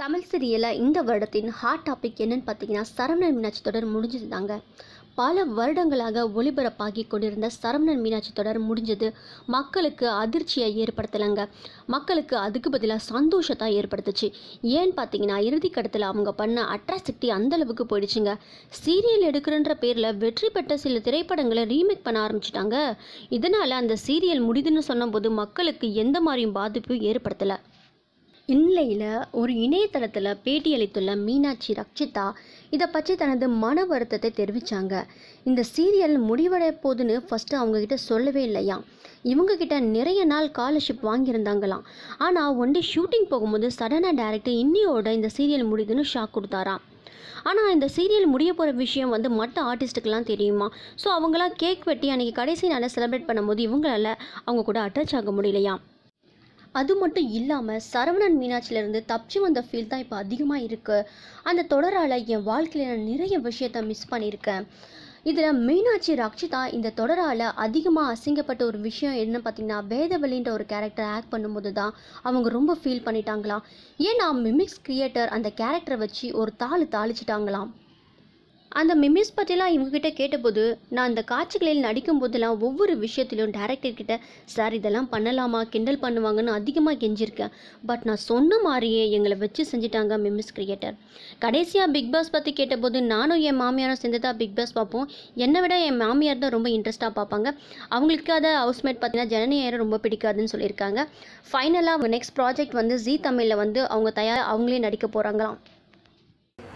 தமிழ் சீரியலில் இந்த வருடத்தின் ஹாட் டாபிக் என்னன்னு பார்த்தீங்கன்னா சரவணன் மீனாட்சி தொடர் முடிஞ்சது தாங்க பல வருடங்களாக ஒளிபரப்பாகி கொண்டிருந்த சரவணன் மீனாட்சி தொடர் முடிஞ்சது. மக்களுக்கு அதிர்ச்சியை ஏற்படுத்தலைங்க. மக்களுக்கு அதுக்கு பதிலாக சந்தோஷத்தை ஏற்படுத்துச்சு. ஏன்னு பார்த்தீங்கன்னா இறுதிக்கட்டத்தில் அவங்க பண்ண அட்ராசிட்டி அந்தளவுக்கு போயிடுச்சுங்க. சீரியல் எடுக்கிறன்ற பேரில் வெற்றி பெற்ற சில திரைப்படங்களை ரீமேக் பண்ண ஆரம்பிச்சிட்டாங்க. இதனால் அந்த சீரியல் முடிதுன்னு சொன்னபோது மக்களுக்கு எந்த மாதிரியும் பாதிப்பும் ஏற்படுத்தலை. இந்நிலையில் ஒரு இணையதளத்தில் பேட்டியளித்துள்ள மீனாட்சி ரக்ஷிதா இதை பற்றி தனது மன வருத்தத்தை தெரிவித்தாங்க இந்த சீரியல் முடிவடைய போகுதுன்னு ஃபஸ்ட்டு அவங்கக்கிட்ட சொல்லவே இல்லையா? இவங்கக்கிட்ட நிறைய நாள் ஸ்காலர்ஷிப் வாங்கியிருந்தாங்களாம். ஆனால் ஒன் டே ஷூட்டிங் போகும்போது சடனாக டேரக்டர் இன்னியோட இந்த சீரியல் முடியுதுன்னு ஷாக் கொடுத்தாராம். ஆனால் இந்த சீரியல் முடிய போகிற விஷயம் வந்து மற்ற ஆர்டிஸ்ட்டுக்கெல்லாம் தெரியுமா? ஸோ அவங்களாம் கேக் வெட்டி அன்றைக்கி கடைசி நாளை செலிப்ரேட் பண்ணும்போது இவங்களால அவங்க கூட அட்டாச் ஆக முடியலையாம். அது மட்டும் இல்லாமல் சரவணன் மீனாட்சியிலேருந்து தப்பிச்சு வந்த ஃபீல் தான் இப்போ அதிகமாக இருக்குது அந்த தொடரால் என் வாழ்க்கையில் நான் நிறைய விஷயத்த மிஸ் பண்ணியிருக்கேன். இதில் மீனாட்சி ரக்ஷிதா இந்த தொடரால் அதிகமாக அசிங்கப்பட்ட ஒரு விஷயம் என்ன பார்த்தீங்கன்னா வேதவெளின்ற ஒரு கேரக்டர் ஆக்ட் பண்ணும்போது தான் அவங்க ரொம்ப ஃபீல் பண்ணிட்டாங்களாம். ஏன்னா மிமிக்ஸ் கிரியேட்டர் அந்த கேரக்டரை வச்சு ஒரு தாள் தாளிச்சிட்டாங்களாம். அந்த மிமிஸ் பற்றிலாம் இவங்ககிட்ட கேட்டபோது நான் அந்த காட்சிகளில் நடிக்கும் போதெல்லாம் ஒவ்வொரு விஷயத்திலும் டேரக்டர்கிட்ட சார் இதெல்லாம் பண்ணலாமா? கிண்டல் பண்ணுவாங்கன்னு அதிகமாக கெஞ்சிருக்கேன். பட் நான் சொன்ன மாதிரியே எங்களை வச்சு செஞ்சுட்டாங்க மிமிஸ் கிரியேட்டர். கடைசியாக பிக் பாஸ் பற்றி கேட்டபோது நானும் என் மாமியாரும் சேர்ந்து தான் பிக் பாஸ் பார்ப்போம். என்னை விட என் மாமியார் தான் ரொம்ப இன்ட்ரெஸ்ட்டாக பார்ப்பாங்க. அவங்களுக்கு அதை ஹவுஸ்மேட் பார்த்தீங்கன்னா ஜனனி ரொம்ப பிடிக்காதுன்னு சொல்லியிருக்காங்க. ஃபைனலாக நெக்ஸ்ட் ப்ராஜெக்ட் வந்து ஜி தமிழில் வந்து அவங்க தயார் அவங்களே நடிக்க போகிறாங்களாம்